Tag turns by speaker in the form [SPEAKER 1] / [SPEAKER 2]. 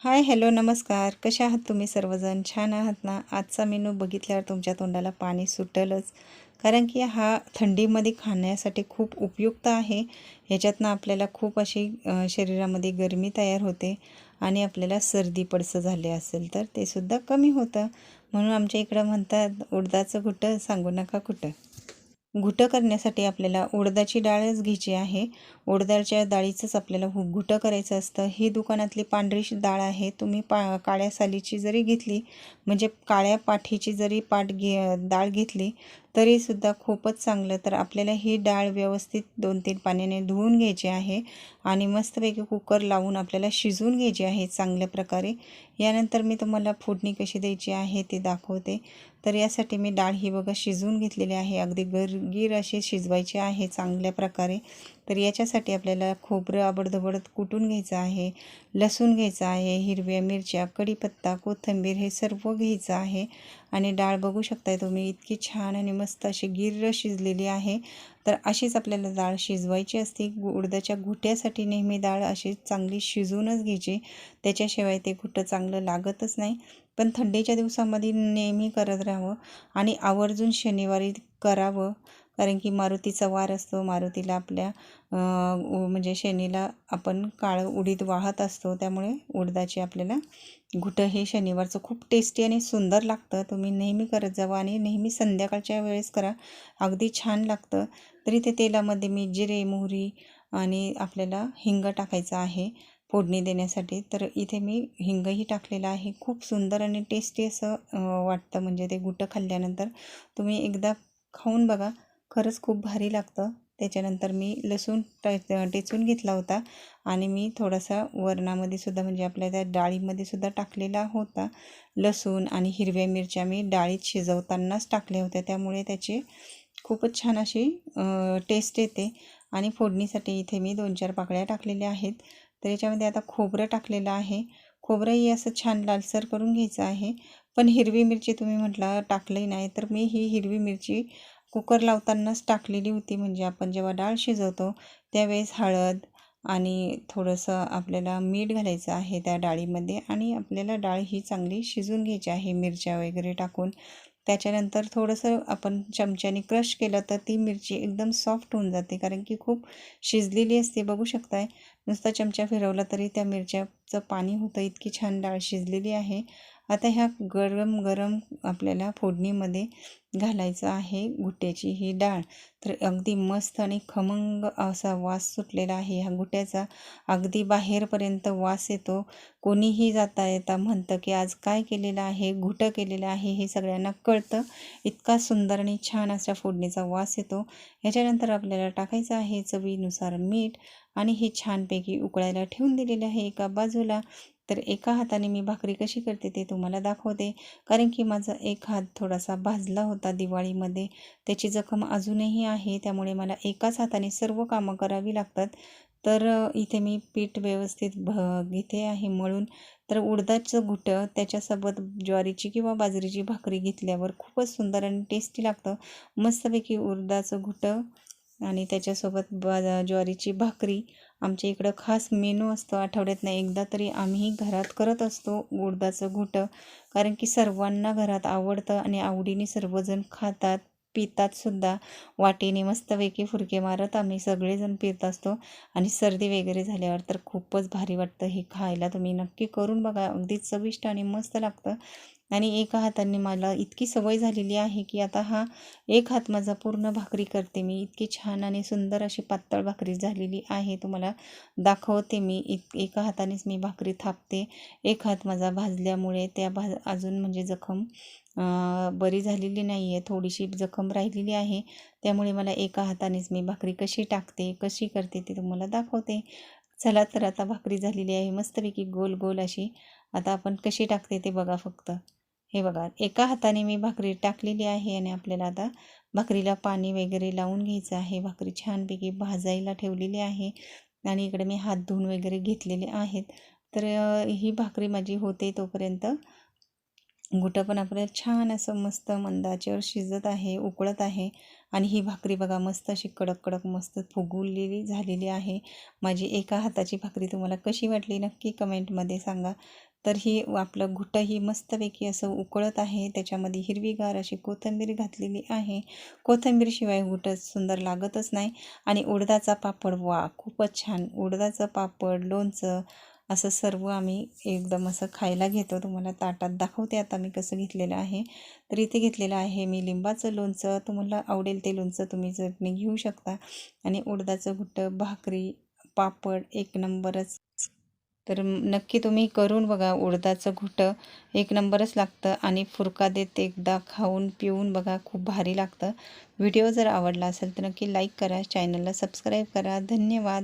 [SPEAKER 1] Hi hello नमस्कार. कशा आहात तुम्ही सर्वजण? छान आहात ना? आजचा मेनू बघितल्यावर तुमच्या तोंडाला पाणी सुटेलच. कारण की हा थंडीमध्ये खाण्यासाठी खूप उपयुक्त आहे. ह्याच्यातनं आपल्याला खूप अशी शरीरामध्ये गरमी तयार होते आणि आपल्याला सर्दी पडसं झाले असेल तर ते सुद्धा कमी होतं. म्हणून आमच्या इकडं म्हणतात उडदाचं कुठं सांगू नका कुठं. घुटं करण्यासाठी आपल्याला उडदाची डाळच घ्यायची आहे. उडदाच्या डाळीचंच आपल्याला घुटं करायचं असतं. ही दुकानातली पांढरी डाळ आहे. तुम्ही पा काळ्या सालीची जरी घेतली म्हणजे काळ्या पाठीची जरी पाठ घे डाळ घेतली तरीसुद्धा खूपच चांगलं. तर आपल्याला ही डाळ व्यवस्थित दोन तीन पाण्याने धुवून घ्यायची आहे आणि मस्तपैकी कुकर लावून आपल्याला शिजवून घ्यायची आहे चांगल्या प्रकारे. यानंतर मी तुम्हाला फोडणी कशी द्यायची आहे ते दाखवते. तर यासाठी मी डाळ ही बघा शिजवून घेतलेली आहे. अगदी गरगीर अशी शिजवायची आहे चांगल्या प्रकारे. तर याच्यासाठी आपल्याला खोबरं आबडधबड कुटून घ्यायचं आहे लसूण घ्यायचं आहे हिरव्या मिरच्या कढीपत्ता कोथिंबीर हे सर्व घ्यायचं आहे. आणि डाळ बघू शकताय तुम्ही इतकी छान आणि मस्त अशी गिर्र शिजलेली आहे. तर अशीच आपल्याला डाळ शिजवायची असते. उडदाच्या घुट्यासाठी नेहमी डाळ अशी चांगली शिजवूनच घ्यायची. त्याच्याशिवाय ते घुटं चांगलं लागतच नाही. पण थंडीच्या दिवसामध्ये नेहमी करत राहावं आणि आवर्जून शनिवारी करावं. कारण की मारुतीचा वार असतो मारुतीला आपल्या म्हणजे शनीला आपण काळं उडीद वाहत असतो त्यामुळे उडदाचे आपल्याला घुटं हे शनिवारचं खूप टेस्टी आणि सुंदर लागतं. तुम्ही नेहमी करत जावं आणि नेहमी संध्याकाळच्या वेळेस करा. अगदी छान लागतं. तरी ते तेलामध्ये मी जिरे मोहरी आणि आपल्याला हिंग टाकायचं आहे फोडणी देण्यासाठी. तर इथे मी हिंगही टाकलेलं आहे. खूप सुंदर आणि टेस्टी असं वाटतं. म्हणजे ते गुटं खाल्ल्यानंतर तुम्ही एकदा खाऊन बघा. खरंच खूप भारी लागतं. त्याच्यानंतर मी लसूण टेचून घेतला होता आणि मी थोडासा वरणामध्ये सुद्धा म्हणजे आपल्या त्या डाळीमध्ये सुद्धा टाकलेला होता. लसूण आणि हिरव्या मिरच्या मी डाळीत शिजवतानाच टाकल्या होत्या. त्यामुळे त्याची खूपच छान अशी टेस्ट येते. आणि फोडणीसाठी इथे मी दोन चार पाकळ्या टाकलेल्या आहेत. तर याच्यामध्ये आता खोबरं टाकलेलं आहे. खोबरंही असं छान लालसर करून घ्यायचं आहे. पण हिरवी मिरची तुम्ही म्हटलं टाकली नाही तर मी ही हिरवी मिरची कुकर लावतानाच टाकलेली होती. म्हणजे आपण जेव्हा डाळ शिजवतो त्यावेळेस हळद आणि थोडंसं आपल्याला मीठ घालायचं आहे त्या डाळीमध्ये आणि आपल्याला डाळ ही चांगली शिजून घ्यायची आहे. मिरच्या वगैरे टाकून. त्याच्यानंतर थोडंसं आपण चमच्याने क्रश केलं तर ती मिरची एकदम सॉफ्ट होऊन जाते. कारण की खूप शिजलेली असते. बघू शकताय. नुसता चमचा फिरवला तरी त्या मिरच्याचं पाणी होतं. इतकी छान डाळ शिजलेली आहे. आता ह्या गरम गरम आपल्याला फोडणीमध्ये घालायचं आहे गुट्ट्याची ही डाळ. तर अगदी मस्त आणि खमंग असा वास सुटलेला आहे. ह्या गुट्ट्याचा अगदी बाहेरपर्यंत वास येतो. कोणीही जाता येता म्हणतं की आज काय केलेलं आहे घुटं केलेलं आहे हे सगळ्यांना कळतं. इतका सुंदर आणि छान अशा फोडणीचा वास येतो. ह्याच्यानंतर आपल्याला टाकायचं आहे चवीनुसार मीठ आणि हे छानपैकी उकळायला ठेवून दिलेले आहे एका बाजूला. तर एका हाताने मी भाकरी कशी करते ते तुम्हाला दाखवते. कारण की माझा एक हात थोडासा भाजला होता दिवाळीमध्ये. त्याची जखम अजूनही आहे. त्यामुळे मला एकाच हाताने सर्व कामं करावी लागतात. तर इथे मी पीठ व्यवस्थित भ घेते आहे मळून. तर उडदाचं घुटं त्याच्यासोबत ज्वारीची किंवा बाजरीची भाकरी घेतल्यावर खूपच सुंदर आणि टेस्टी लागतं. मस्तपैकी उडदाचं घुटं आणि त्याच्यासोबत बा ज्वारीची भाकरी आमच्या इकडं खास मेनू असतो आठवड्यातनं एकदा तरी आम्ही घरात करत असतो उडदाचं घुटं. कारण की सर्वांना घरात आवडतं आणि आवडीने सर्वजण खातात पितात सुद्धा. वाटीने मस्तपैकी फुरके मारत आम्ही सगळेजण पित असतो. आणि सर्दी वगैरे झाल्यावर तर खूपच भारी वाटतं. हे खायला तुम्ही नक्की करून बघा. अगदीच चविष्ट आणि मस्त लागतं. आणि एका हाताने मला इतकी सवय झालेली आहे की आता हा एक हात माझा पूर्ण भाकरी करते मी. इतकी छान आणि सुंदर अशी पातळ भाकरी झालेली आहे. तुम्हाला दाखवते मी. इत एका हातानेच मी भाकरी थापते. एक हात माझा भाजल्यामुळे त्या भाज अजून म्हणजे जखम बरी झालेली नाही आहे थोडीशी जखम राहिलेली आहे. त्यामुळे मला एका हातानेच मी भाकरी कशी टाकते कशी करते ते तुम्हाला दाखवते. चला तर आता भाकरी झालेली आहे. मस्तपैकी गोल गोल अशी आता आपण कशी टाकते ते बघा फक्त. हे बघा एका हाताने मी भाकरी टाकलेली आहे आणि आपल्याला आता भाकरीला पाणी वगैरे लावून घ्यायचं आहे. भाकरी छानपैकी भाजायला ठेवलेली आहे आणि इकडे मी हात धुवून वगैरे घेतलेले आहेत. तर ही भाकरी माझी होते तोपर्यंत गुटं पण आपल्याला छान असं मस्त मंदाच्यावर शिजत आहे उकळत आहे. आणि ही भाकरी बघा मस्त अशी कडक कडक मस्त फुगुलेली झालेली आहे. माझी एका हाताची भाकरी तुम्हाला कशी वाटली नक्की कमेंटमध्ये सांगा. तर ही आपलं घुटं ही मस्तपैकी असं उकळत आहे. त्याच्यामध्ये हिरवीगार अशी कोथिंबीर घातलेली आहे. कोथिंबीरशिवाय घुटं सुंदर लागतच नाही. आणि उडदाचा पापड वा खूपच छान. उडदाचं पापड लोणचं असं सर्व आम्ही एकदम असं खायला घेतो. तुम्हाला ताटात दाखवते आता मी कसं घेतलेलं आहे. तर इथे घेतलेलं आहे मी लिंबाचं लोणचं. तुम्हाला आवडेल ते लोणचं तुम्ही चटणी घेऊ शकता. आणि उडदाचं घुटं भाकरी पापड एक नंबरच. तर नक्की तुम्ही करून बघा उडदाचं घुटं एक नंबरच लागतं आणि फुरका देत एकदा खाऊन पिऊन बघा खूप भारी लागतं. व्हिडिओ जर आवडला असेल तर नक्की लाईक करा चॅनलला सबस्क्राईब करा. धन्यवाद.